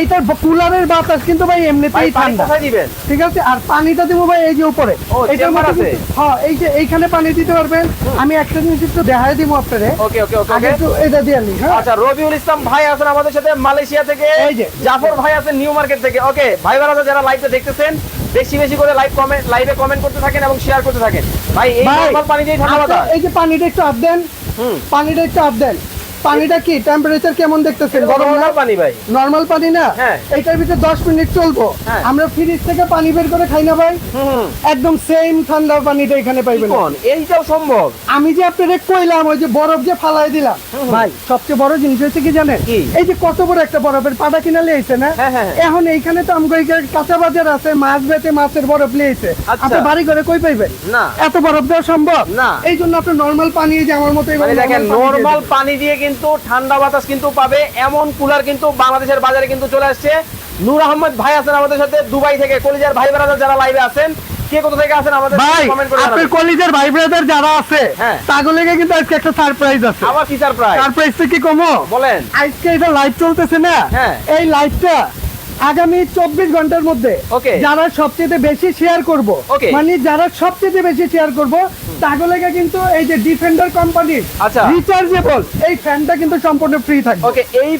এইটার কুলারের বাতাস কিন্তু ভাই এমনিতেই ঠান্ডা। ঠিক আছে? আর পানিটা দেবো ভাই এই যে উপরে। এটার মধ্যে হ্যাঁ এই যে এইখানে পানি দিতে পারবেন। আমি একটা জিনিস একটু দেখাই দিব আপনারে। ওকে ওকে ওকে আগে একটু এটা দিয়ে নি হ্যাঁ? আচ্ছা রবিউল ইসলাম ভাই আছেন আমাদের সাথে মালয়েশিয়া থেকে। এই যে। জাফর ভাই আছেন নিউ মার্কেট থেকে। ওকে ভাই বোনেরা যারা লাইভে দেখতেছেন বেশি বেশি করে লাইভ কমেন্ট লাইভে কমেন্ট করতে থাকেন এবং শেয়ার করতে থাকেন। ভাই এই নরমাল পানি দিয়ে ঠান্ডা এই যে পানিটা একটু আপ দেন। পানিটা একটু আপ দেন। পানিটা কি? টেম্পারেচার কেমন দেখতেছেন? গরম না? পানি ভাই। নর্মাল পানি না? হ্যাঁ। এইটার ভিতরে দশ মিনিট চলবো। হ্যাঁ। আমরা ফ্রিজ থেকে পানি বের করে খাই না ভাই? একদম সেম ঠান্ডা পানিটা এখানে পাইবেন। কোন? এইটাও সম্ভব। আমি যে আপনাদের কইলাম ওই যে বরফ যে ফালাই দিলাম ভাই সবচেয়ে বড় জিনিস হচ্ছে কি জানেন? এই যে কত বড় একটা বরফের পাটা কিনা লিয়েছে না? হ্যাঁ, হ্যাঁ। এখন এইখানে তো আমগো কাঁচা বাজার আছে মাছ বেচে মাছের বরফ লিয়েছে আচ্ছা। আপনি বাড়ি করে কই পাইবেন? না। এত বরফ দেওয়া সম্ভব? না। এই জন্য আপনি নরমাল পানি এই যে আমার মতো মানে দেখেন নরমাল পানি দিয়ে কিন্তু ঠান্ডা বাতাস কিন্তু পাবে এমন কুলার কিন্তু বাংলাদেশের বাজারে কিন্তু চলে আসছে নূর আহমদ ভাই আছেন আমাদের সাথে দুবাই থেকে কলিজার ভাই বেড়াদার যারা লাইভে আছেন কে কোথা থেকে আছেন আমাদের কমেন্ট করে আপনার জানাবেন। ভাই ব্রাদার যারা আছে হ্যাঁ। তাগুলোকে কিন্তু আজকে একটা সারপ্রাইজ আছে আবার কি সারপ্রাইজ সারপ্রাইজ কি কমো বলেন আজকে এটা লাইভ চলতেছে না হ্যাঁ। এই লাইভটা আগামী চব্বিশ ঘণ্টার মধ্যে. যারা সবচেয়ে বেশি শেয়ার করব. মানে যারা সবচেয়ে বেশি শেয়ার করব তাগুলোকে কিন্তু এই যে ডিফেন্ডার কোম্পানির আচ্ছা। রিচার্জেবল এই ফ্যানটা কিন্তু সম্পূর্ণ ফ্রি থাকবে ওকে এই